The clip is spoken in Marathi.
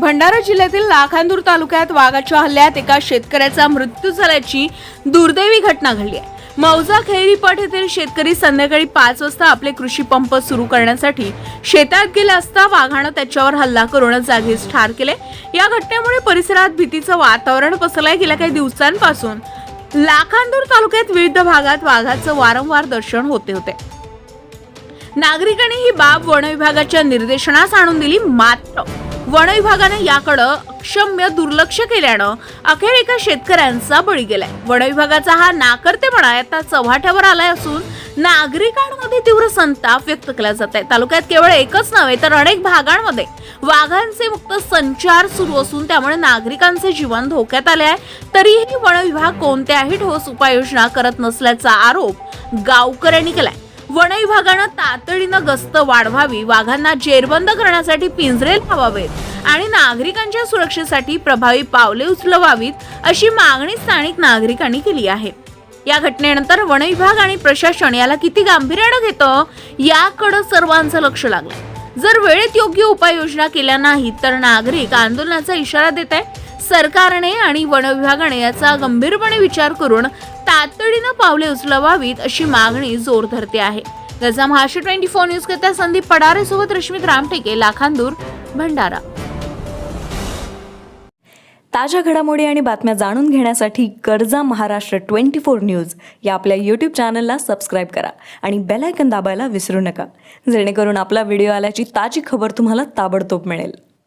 भंडारा जिल्ह्यातील लाखांदूर तालुक्यात वाघाच्या हल्ल्यात एका शेतकऱ्याचा मृत्यू झाल्याची दुर्दैवी घटना घडली आहे. मौजा खैरीपट येथील शेतकरी संध्याकाळी पाच वाजता आपले कृषी पंप सुरू करण्यासाठी शेतात गेले असता वाघानं त्याच्यावर हल्ला करून जागीच ठार केले. या घटनेमुळे परिसरात भीतीचं वातावरण पसरलंय. गेल्या काही दिवसांपासून लाखांदूर तालुक्यात विविध भागात वाघाचं वारंवार दर्शन होते होते. नागरिकांनी ही बाब वन विभागाच्या निर्देशनास आणून दिली मात्र वन विभागाने याकडं अक्षम्य दुर्लक्ष केल्यानं अखेर एका शेतकऱ्यांचा बळी गेलाय. वन विभागाचा हा नाकर्तेपणा आता चव्हाट्यावर आलाय असून नागरिकांमध्ये तीव्र संताप व्यक्त केला जात आहे तालुक्यात केवळ एकच नव्हे तर अनेक भागांमध्ये वाघांचे मुक्त संचार सुरू असून त्यामुळे नागरिकांचे जीवन धोक्यात आले आहे. तरीही वन विभाग कोणत्याही ठोस उपाययोजना करत नसल्याचा आरोप गावकऱ्यांनी केलाय. वन विभागानं तातडीनं गस्त वाढवावी. वाघांना जेरबंद करण्यासाठी पिंजरे लावावेत आणि नागरिकांच्या सुरक्षेसाठी प्रभावी पावले उचलवावीत अशी मागणी स्थानिक नागरिकांनी केली आहे. या घटनेनंतर वन विभाग आणि प्रशासन याला किती गांभीर्यानं घेतं याकडं सर्वांचं लक्ष लागलं जर वेळेत योग्य उपाययोजना केल्या नाहीत तर नागरिक आंदोलनाचा इशारा देत आहे सरकारने आणि वन विभागाने याचा गंभीरपणे विचार करून तातडीनं पावले उचलवावीत अशी मागणी जोर धरते आहे. गजा महाराष्ट्र ट्वेंटी फोर न्यूज करता संदीप पडारे सोबत रश्मित रामटेके लाखांदूर भंडारा. ताज्या घडामोडी आणि बातम्या जाणून घेण्यासाठी कर्जा महाराष्ट्र ट्वेंटी फोर न्यूज या आपल्या यूट्यूब चॅनलला सबस्क्राईब करा आणि बेलायकन दाबायला विसरू नका. जेणेकरून आपला व्हिडिओ आल्याची ताजी खबर तुम्हाला ताबडतोब मिळेल.